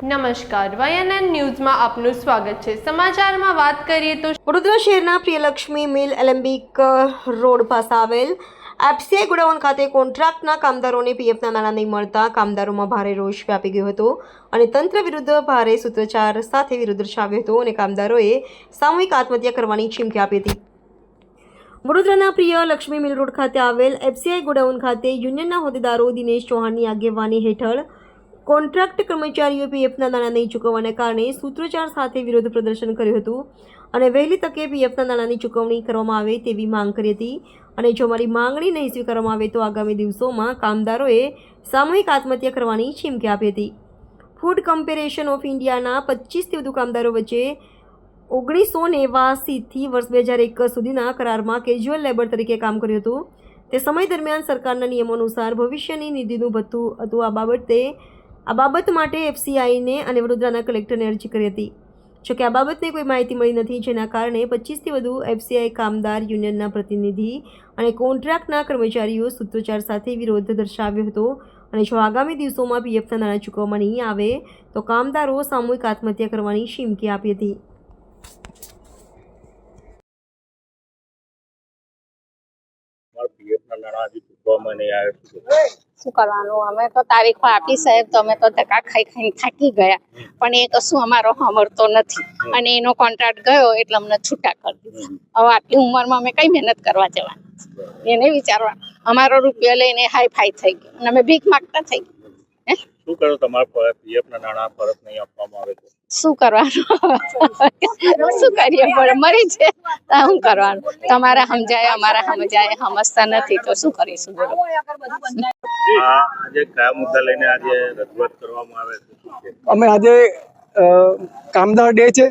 નમસ્કાર. વાયએનએન ન્યૂઝમાં આપનું સ્વાગત છે. સમાચારમાં વાત કરીએ તો વડોદરા શહેરના પ્રિયલક્ષ્મી મિલ એલેમ્બિક રોડ પાસે આવેલ એફસીઆઈ ગોડાઉન ખાતે કોન્ટ્રાક્ટના કામદારોને પીએફના નાણાં નહીં મળતા કામદારોમાં ભારે રોષ વ્યાપી ગયો હતો અને તંત્ર વિરુદ્ધ ભારે સૂત્રોચ્ચાર સાથે વિરોધ દર્શાવ્યો હતો અને કામદારોએ સામૂહિક આત્મહત્યા કરવાની ચીમકી આપી હતી. વડોદરાના પ્રિય લક્ષ્મી મિલ રોડ ખાતે આવેલ એફસીઆઈ ગોડાઉન ખાતે યુનિયનના હોદ્દેદારો દિનેશ ચૌહાણની આગેવાની હેઠળ કોન્ટ્રાક્ટ કર્મચારીઓ પીએફના નાણાં નહીં ચૂકવવાને કારણે સૂત્રોચ્ચાર સાથે વિરોધ પ્રદર્શન કર્યું હતું અને વહેલી તકે પીએફના નાણાંની ચૂકવણી કરવામાં આવે તેવી માંગ કરી હતી. અને જો મારી માંગણી નહીં સ્વીકારવામાં આવે તો આગામી દિવસોમાં કામદારોએ સામૂહિક આત્મહત્યા કરવાની ચીમકી આપી હતી. ફૂડ કમ્પેરેશન ઓફ ઇન્ડિયાના પચીસથી વધુ કામદારો વચ્ચે ઓગણીસો નેવાસીથી વર્ષ બે હજાર એક સુધીના કરારમાં કેજ્યુઅલ લેબર તરીકે કામ કર્યું હતું. તે સમય દરમિયાન સરકારના નિયમો અનુસાર ભવિષ્યની નિધિનું ભથ્થું હતું. આ બાબતે આ બાબત માટે એફસીઆઈને અને વડોદરાના કલેક્ટરને અરજી કરી હતી. જોકે આ બાબતને કોઈ માહિતી મળી નથી, જેના કારણે પચીસથી વધુ એફસીઆઈ કામદાર યુનિયનના પ્રતિનિધિ અને કોન્ટ્રાક્ટના કર્મચારીઓ સૂત્રોચ્ચાર સાથે વિરોધ દર્શાવ્યો હતો. અને જો આગામી દિવસોમાં પીએફના નાણાં ચૂકવવામાં નહીં આવે, તો કામદારો સામૂહિક આત્મહત્યા કરવાની શીમકી આપી હતી. નાણાં હજી ચૂકવવામાં નહીં આવે શું કરવાનું? અમે તો તારીખો આપી સાહેબ તો અમે તો ધક્કા ખાઈ ખાઈને થાકી ગયા. પણ એ કશું અમારો સાંભળતો નથી. અને એનો કોન્ટ્રાક્ટ ગયો એટલે અમને છૂટા કરી દીધા. હવે આટલી ઉંમરમાં અમે કઈ મહેનત કરવા જવાની? એને વિચારવા અમારો રૂપિયો લઈને હાઈ ફાઈ થઈ ગયો. અને અમે ભીખ માગતા થઈ ગયા. શું કરો તમારા પીએફના નાણાં પરત નહીં આપવામાં આવે તો? શું કરવાનું? શું કરીએ? પણ મરી છે શું કરવાનું? તમારા સમજાય અમારા સમજાય સમજતા નથી. તો શું કરીશું? બોલો. આજે કયા મુદ્દા લઈને આજે રજૂઆત કરવામાં આવે છે? અમે આજે કામદાર ડે છે.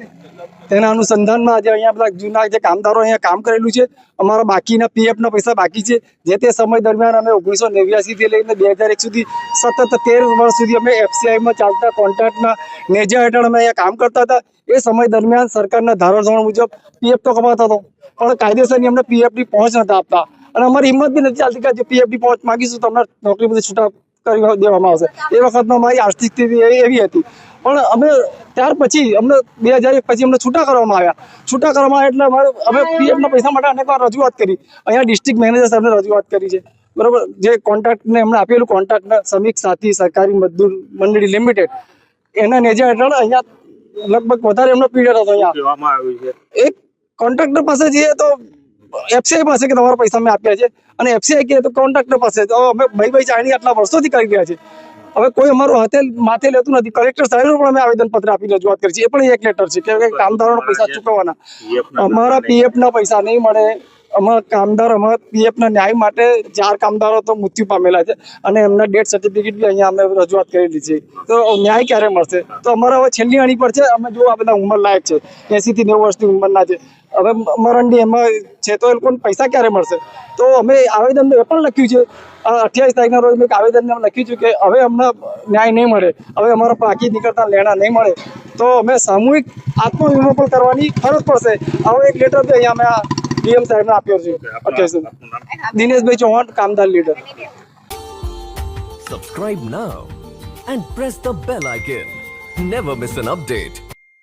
તેના અનુસંધાનમાં આજે અહીંયા બધા જૂના જે કામદારો અહીંયા કામ કરેલું છે. અમારા બાકીના પીએફના પૈસા બાકી છે. જે તે સમય દરમિયાન અમે ઓગણીસો નેવ્યાસીથી લઈને બે હજાર એક સુધી સતત તેર વર્ષ સુધી અમે એફસીઆઈમાં ચાલતા કોન્ટ્રાક્ટના નેજા હેઠળ અમે અહીંયા કામ કરતા હતા. એ સમય દરમિયાન સરકારના ધારાધોરણ મુજબ પીએફ તો કમાતો હતો. પણ કાયદેસરની અમને પીએફની પહોંચ નતા આપતા. અને અમારી હિંમત બી નથી ચાલતી કે જે પીએફની પહોંચ માગીશું તો અમને નોકરી બધી છૂટા કરી દેવામાં આવશે. એ વખતમાં મારી આર્થિક સ્થિતિ એવી હતી. પણ અમે ત્યાર પછી અમને બે હજાર એક પછી અમને છૂટા કરવામાં આવ્યા. છૂટા કરવામાં આવ્યા એટલે અમારે અમે પીએફના પૈસા માટે અનેક વાર રજૂઆત કરી. અહીંયા ડિસ્ટ્રિક્ટ મેનેજર સાહેબને રજૂઆત કરી છે. બરોબર? જે કોન્ટ્રાક્ટને એમણે આપેલું કોન્ટ્રાક્ટના શ્રમિક સાથી સરકારી મજદૂર મંડળી લિમિટેડ એના નેજા હેઠળ અહીંયા લગભગ વધારે એમનો પીરિયડ હતો અહીંયા. એક કોન્ટ્રાક્ટર પાસે જઈએ તો એફસીઆઈ પાસે કે તમારા પૈસા અમે આપ્યા છે અને એફસીઆઈ કે તો કોન્ટ્રાક્ટર પાસે. અમે ભાઈ ભાઈ ચાણી આટલા વર્ષોથી કરી રહ્યા છે હવે કોઈ અમારું હાથે માથે લેતું નથી. કલેક્ટર સાહેબ પણ અમે આવેદન પત્ર આપી રજૂઆત કરી છે. એ પણ એક લેટર છે કે કામદારોના પૈસા ચૂકવવાના. અમારા પીએફ ના પૈસા નહીં મળે. અમારા કામદાર અમારા પીએફ ના ન્યાય માટે ચાર કામદારો તો મૃત્યુ પામેલા છે. અને એમના ડેથ સર્ટિફિકેટ બી અહીંયા અમે રજૂઆત કરેલી છે. તો ન્યાય ક્યારે મળશે? તો અમારે હવે છેલ્લી અણી પર છે. અમે જો આ બધા ઉંમર લાયક છે. એસી થી નેવું વર્ષની ઉંમરના છે. હવે મરણની એમાં છે તો એ લોકોને પૈસા ક્યારે મળશે? તો અમે આવેદન એ પણ લખ્યું છે અઠ્યાવીસ તારીખના રોજ મેં આવેદન લખ્યું છે કે હવે અમને ન્યાય નહીં મળે હવે અમારા પાકી નીકળતા લેણા નહીં મળે. તો અમે સામૂહિક આત્મવિમો પણ કરવાની ફરજ પડશે. આવો એક લેટર બી અહીંયા અમે આ ડીએમ સાહેબને આપ્યો છે દિનેશભાઈ ચૌહાણ કામદાર leader subscribe now and press the bell icon never miss an update.